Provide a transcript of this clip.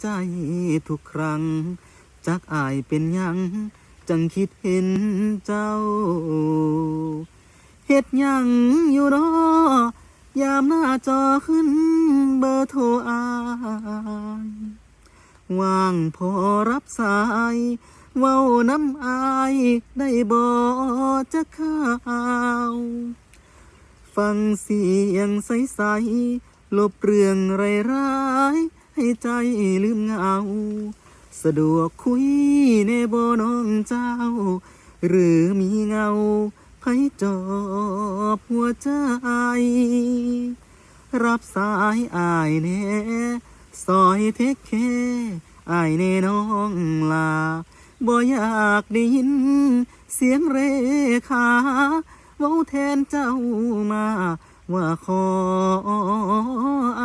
ใจทุกครั้ง จักอายเป็นยัง จังคิดเห็นเจ้า เฮ็ดยังอยู่รอยามหน้าจอขึ้นเบอร์โทรอายว่างพอรับสาย เว้าน้ำอายได้บ่จะข่าว ฟังเสียงใส ๆ ลบเรื่องไร้าย ให้ใจลืมเหงา สะดวกคุยในบ่น้องเจ้า หรือมีเงาไผจอบหัวใจ รับสายอายแน่ซอยเทคแค่อายแน่น้องลาบ่อยากได้ยิน เสียงเรขาเว้าแทนเจ้ามา ว่าขออ